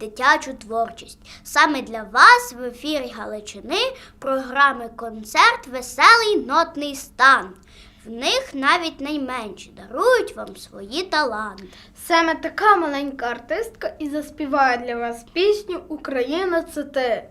дитячу творчість. Саме для вас в ефірі Галичини програми концерт Веселий нотний стан. В них навіть найменші дарують вам свої таланти. Саме така маленька артистка і заспіває для вас пісню Україна це ти.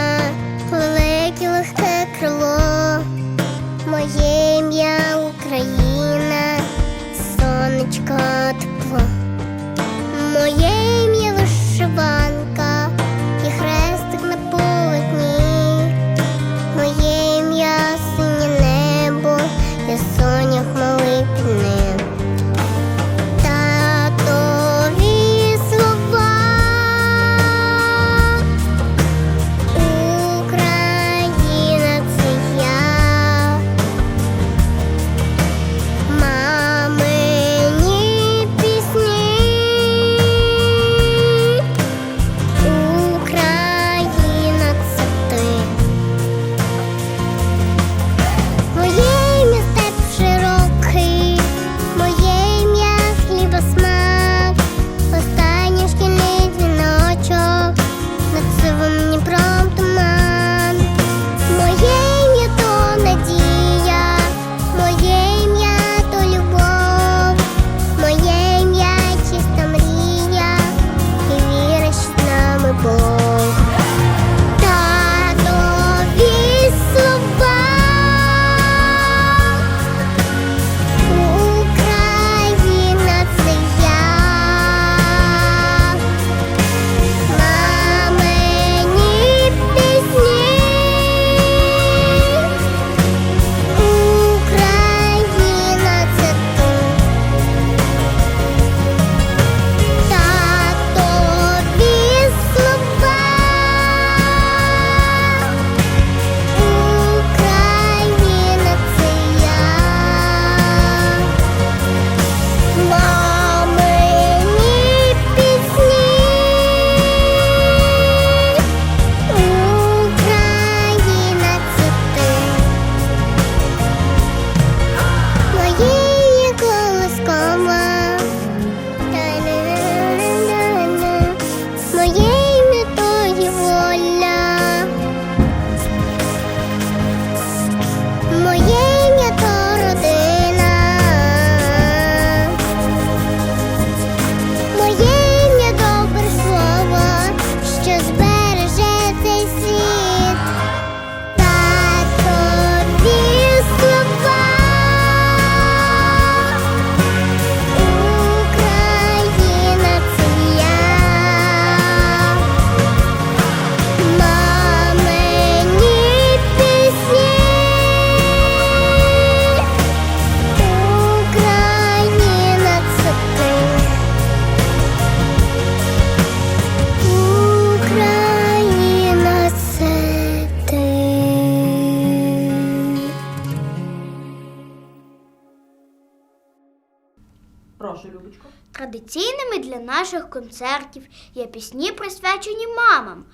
концертів є пісні, присвячені мамам.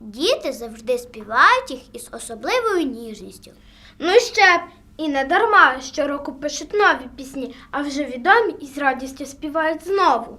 Діти завжди співають їх із особливою ніжністю. Ну ще б, і не дарма щороку пишуть нові пісні, а вже відомі і з радістю співають знову.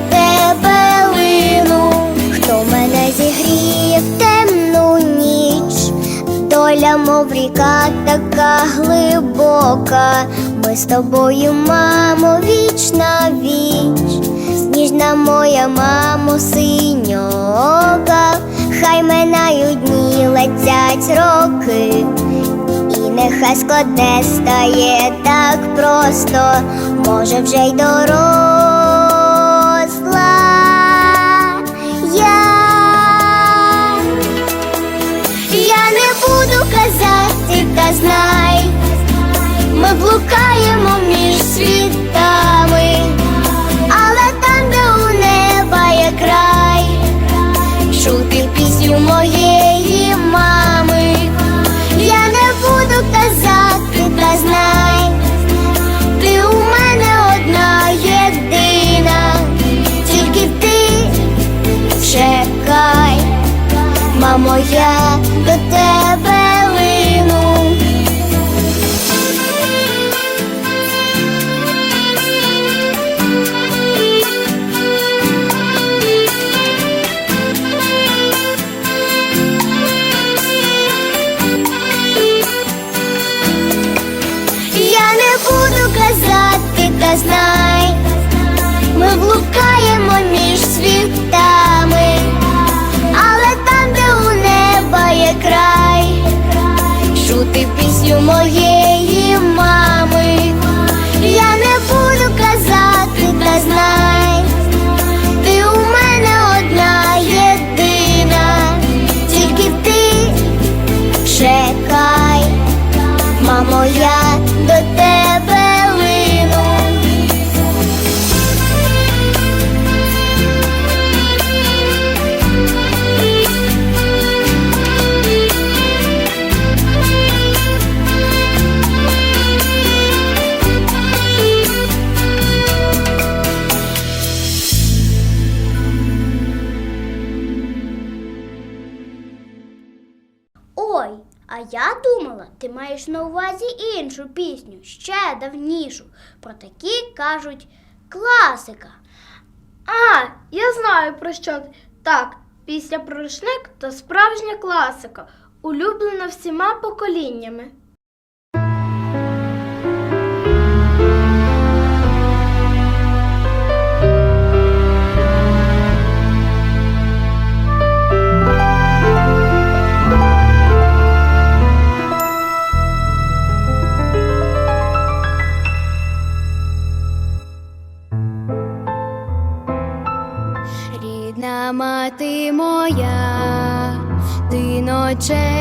доля, мов ріка, така глибока, ми з тобою, мамо, вічна віч, сніжна моя, мамо, синьока, хай минають дні летять роки, і нехай складне стає так просто, може вже й дорога. знай, ми блукаємо між світами. давнішу. Про такі кажуть класика. А, я знаю про що так. Після про рушник то справжня класика, улюблена всіма поколіннями. c'è.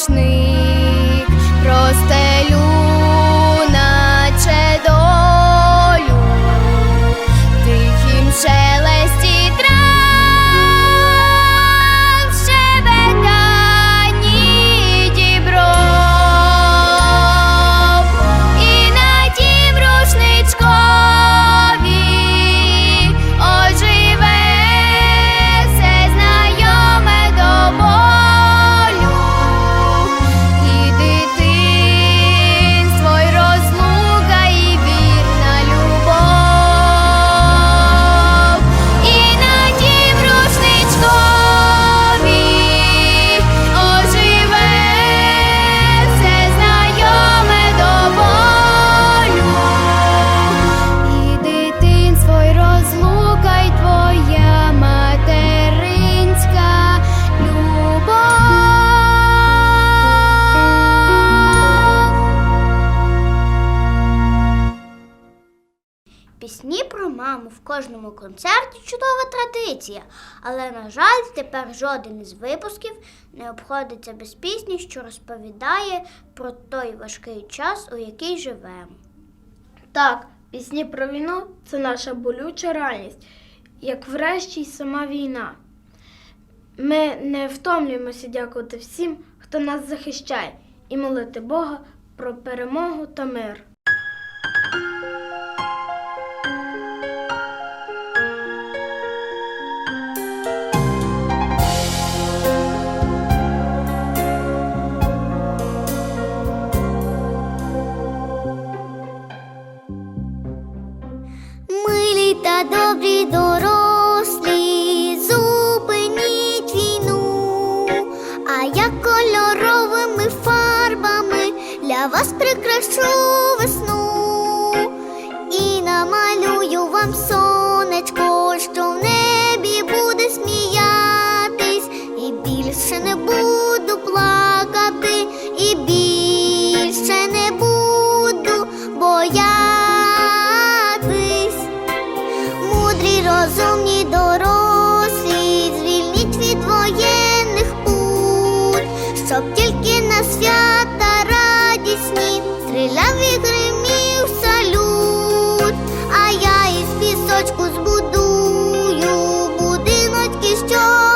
страшний. Кожному концерті чудова традиція. Але, на жаль, тепер жоден із випусків не обходиться без пісні, що розповідає про той важкий час, у який живемо. Так, пісні про війну це наша болюча реальність, як врешті й сама війна. Ми не втомлюємося дякувати всім, хто нас захищає, і молити Бога про перемогу та мир. Добрі дорослі, зупиніть війну, а я кольоровими фарбами для вас прикрашу весну. І намалюю вам сонечко, Мудрі, розумні, дорослі, звільніть від воєнних пуль, щоб тільки на свята радісні стріляв і гримів салют, а я із пісочку збудую будиночки, щоб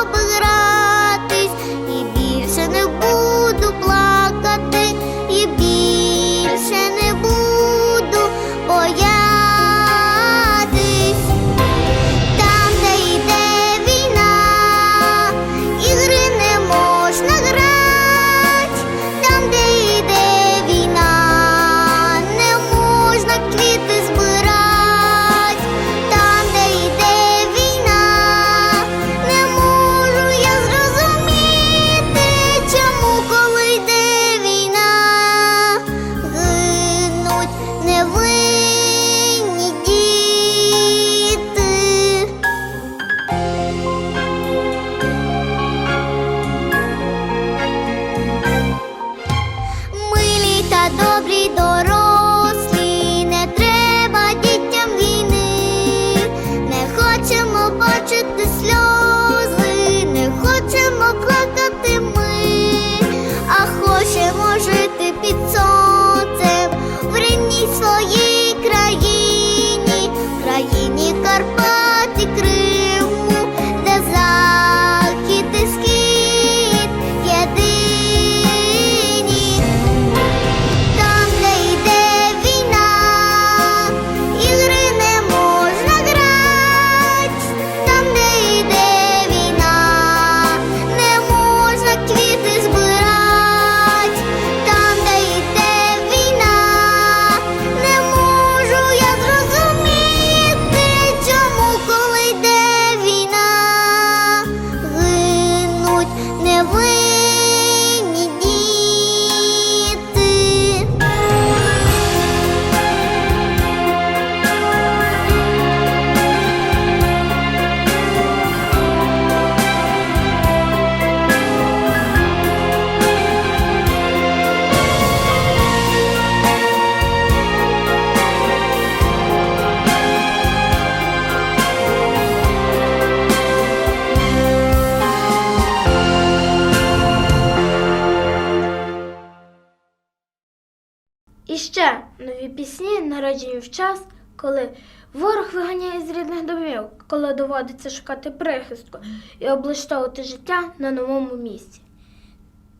ще нові пісні, народжені в час, коли ворог виганяє з рідних домів, коли доводиться шукати прихистку і облаштовувати життя на новому місці.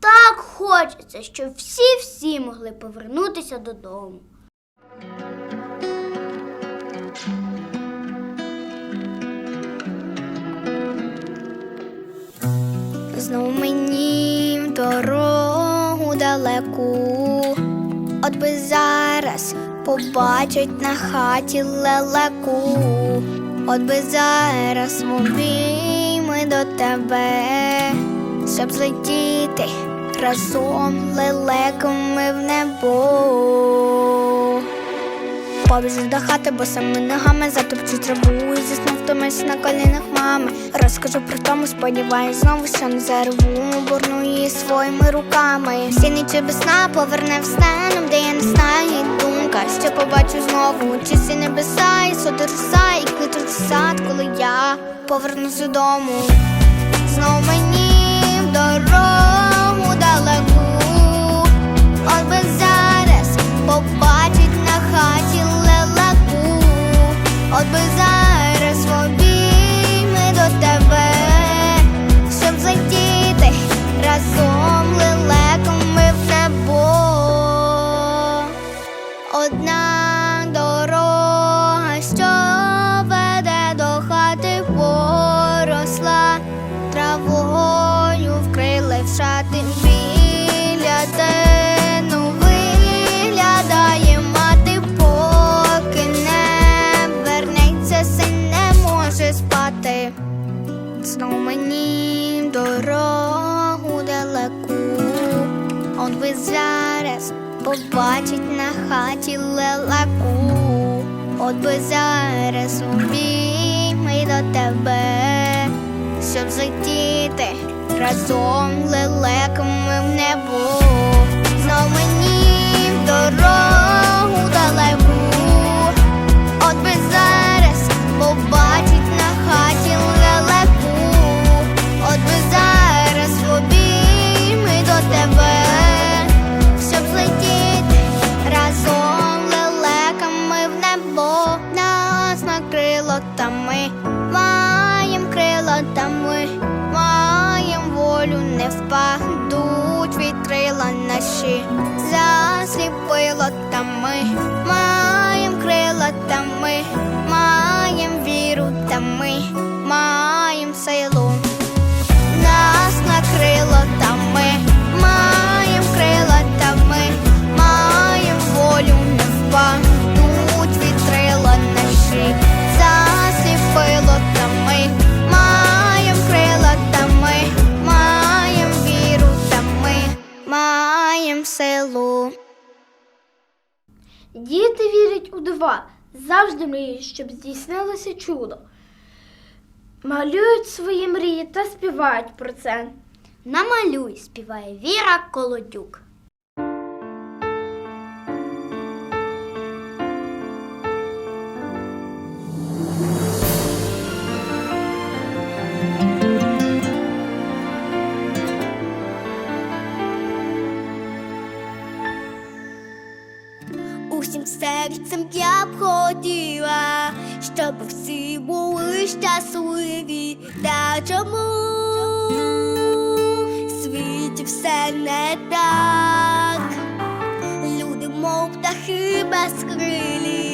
Так хочеться, щоб всі-всі могли повернутися додому. Знов мені дорогу далеку, от би зараз побачить на хаті лелеку, от би зараз ми до тебе, щоб злетіти разом лелеками в небо. Побіжу до хати, бо саме ногами затопчу траву і заснув втомився на колінах мами. Розкажу про тому, сподіваюсь, знову, що не зарву, бурну її своїми руками. Всі нічі без сна поверне в станом, де я не знаю, і думка що побачу знову чисті небеса, і соди роса, і квітучий сад, коли я повернусь додому. Знов мені в дорогу далеку, от би зараз побачить на хаті от злетіти разом лелеками в небо. Діти вірять у дива, завжди мріють, щоб здійснилося чудо. Малюють свої мрії та співають про це. Намалюй, співає Віра Колодюк. Серцем я б хотіла, щоб всі були щасливі. Та чому в світі все не так? Люди, мов птахи безкрилі, всюди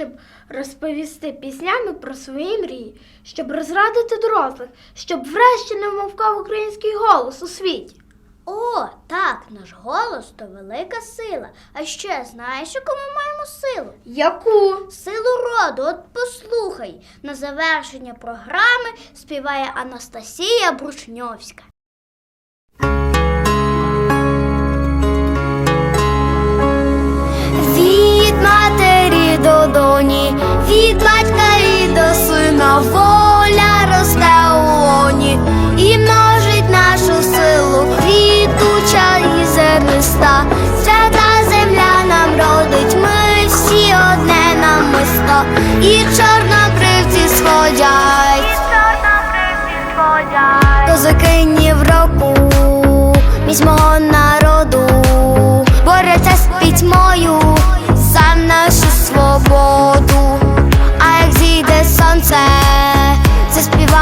щоб розповісти піснями про свої мрії, щоб розрадити дорослих, щоб врешті не вмовкав український голос у світі. О, так, наш голос то велика сила. А ще знаєш, яку ми маємо силу? Яку? Силу роду, от послухай. На завершення програми співає Анастасія Брушньовська. долоні від батька.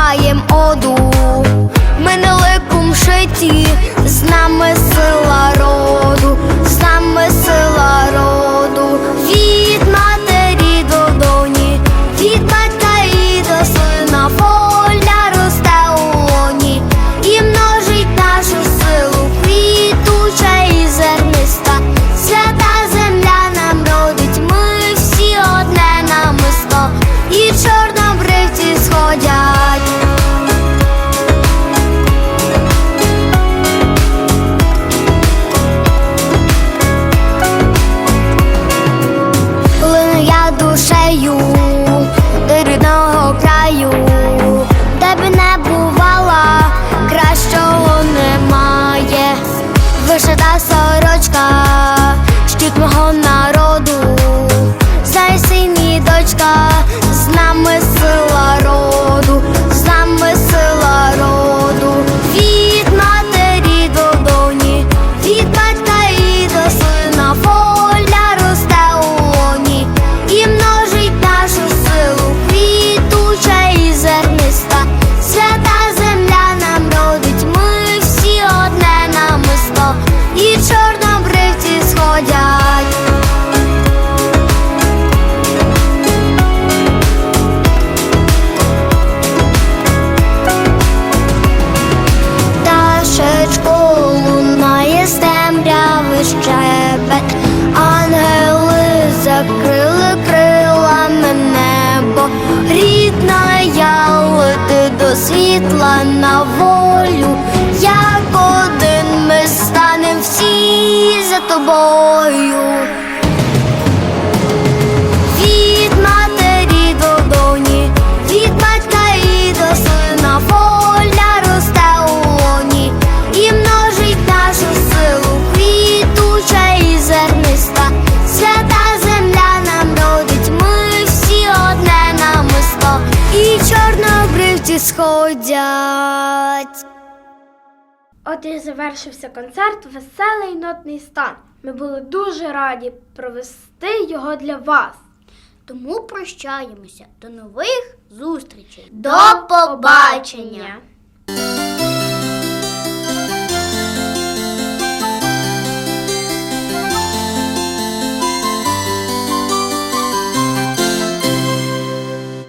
співаєм оду, ми не ликом шиті, з нами сила роду, з нами сила. сходять. От і завершився концерт Веселий нотний стан. Ми були дуже раді провести його для вас. Тому прощаємося до нових зустрічей. До побачення!